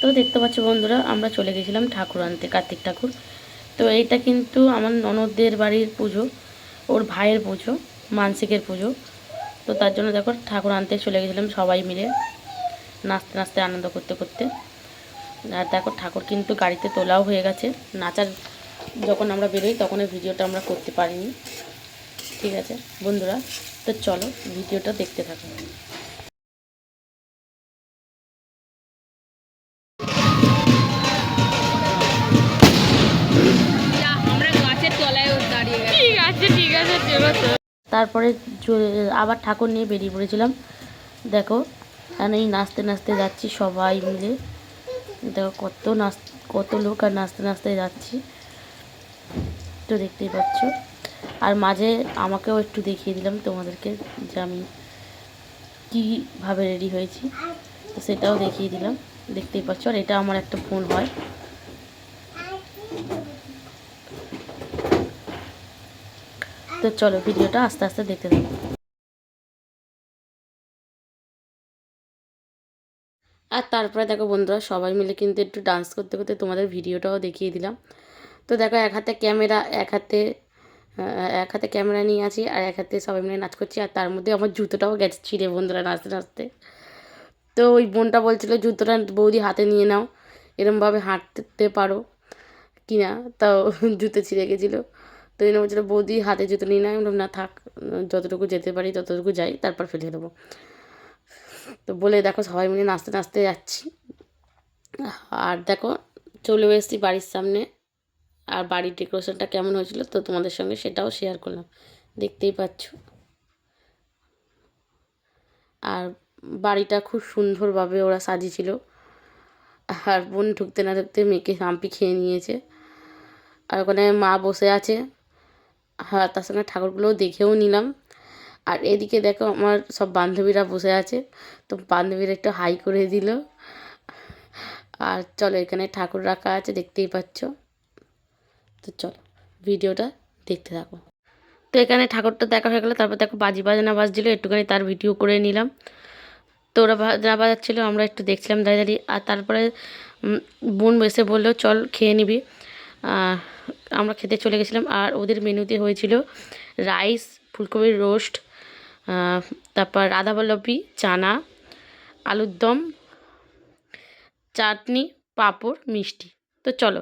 তো দেখতে পাচ্ছ বন্ধুরা, আমরা চলে গেছিলাম ঠাকুর আনতে, কার্তিক ঠাকুর। তো এইটা কিন্তু আমার ননদদের বাড়ির পুজো, ওর ভাইয়ের পুজো, মানসিকের পুজো। তো তার জন্য দেখো ঠাকুর আনতে চলে গেছিলাম সবাই মিলে, নাচতে নাচতে আনন্দ করতে করতে। আর দেখো ঠাকুর কিন্তু গাড়িতে তোলাও হয়ে গেছে। নাচার যখন আমরা বেরোই তখন ভিডিওটা আমরা করতে পারিনি। ঠিক আছে বন্ধুরা, তো চলো ভিডিওটা দেখতে থাকো। তারপরে আবার ঠাকুর নিয়ে বেরিয়ে পড়েছিলাম। দেখো আর এই নাচতে নাচতে যাচ্ছি সবাই মিলে। দেখো, কত নাচ, কত লোক আর নাচতে নাচতে যাচ্ছি। তো দেখতেই পাচ্ছ। আর মাঝে আমাকেও একটু দেখিয়ে দিলাম তোমাদেরকে যে আমি কীভাবে রেডি হয়েছি। তো সেটাও দেখিয়ে দিলাম। দেখতেই পাচ্ছ, আর এটা আমার একটা ফোন হয়। তো চলো ভিডিওটা আস্তে আস্তে দেখতে থাকো। আর তারপরে দেখো বন্ধুরা, সবাই মিলে কিন্তু একটু ডান্স করতে করতে তোমাদের ভিডিওটাও দেখিয়ে দিলাম। তো দেখো, এক হাতে ক্যামেরা এক হাতে এক হাতে ক্যামেরা নিয়ে আছি আর এক হাতে সবাই মিলে নাচ করছি। আর তার মধ্যে আমার জুতোটাও গেছে ছিঁড়ে বন্ধুরা নাচতে নাচতে। তো ওই বোনটা বলছিল, জুতোটা বৌদি হাতে নিয়ে নাও, এরমভাবে হাঁটতে পারো কি না তাও জুতো ছিঁড়ে গেছিল। তো এই বলছিল বৌদি হাতে জুতো নিয়ে আমি বললাম, না থাক যতটুকু যেতে পারি ততটুকু যাই তারপর ফেলে দেবো। তো বলে দেখো সবাই মিলে নাচতে নাচতে যাচ্ছি। আর দেখো চলে এসেছি বাড়ির সামনে। আর বাড়ির ডেকোরেশনটা কেমন হয়েছিল তো তোমাদের সঙ্গে সেটাও শেয়ার করলাম। দেখতেই পাচ্ছ। আর বাড়িটা খুব সুন্দরভাবে ওরা সাজিয়েছিল। আর বোন ঢুকতে না ঢুকতে মেয়েকে হাম্পি খেয়ে নিয়েছে। আর ওখানে মা বসে আছে। হ্যাঁ তার সঙ্গে ঠাকুরগুলোও দেখেও নিলাম। আর এদিকে দেখো আমার সব বান্ধবীরা বসে আছে। তো বান্ধবীরা একটু হাই করে দিল। আর চলো, এখানে ঠাকুর রাখা আছে, দেখতেই পাচ্ছ। তো চলো, ভিডিওটা দেখতে থাকো। তো এখানে ঠাকুরটা দেখা হয়ে গেলো, তারপর দেখো বাজি বাজনা বাজছিল, একটুখানি তার ভিডিও করে নিলাম। তো ওরা বাজনা বাজাচ্ছিলো, আমরা একটু দেখছিলাম দাঁড়িয়ে দাঁড়িয়ে। আর তারপরে বোন এসে বলল, চল, খেয়ে নিবি। আমরা খেতে চলে গেছিলাম আর ওদের মেনুতে হয়েছিল রাইস, ফুলকপির রোস্ট তারপর রাধাবল্লভী চানা, আলুর দম, চাটনি, পাঁপড়, মিষ্টি। তো চলো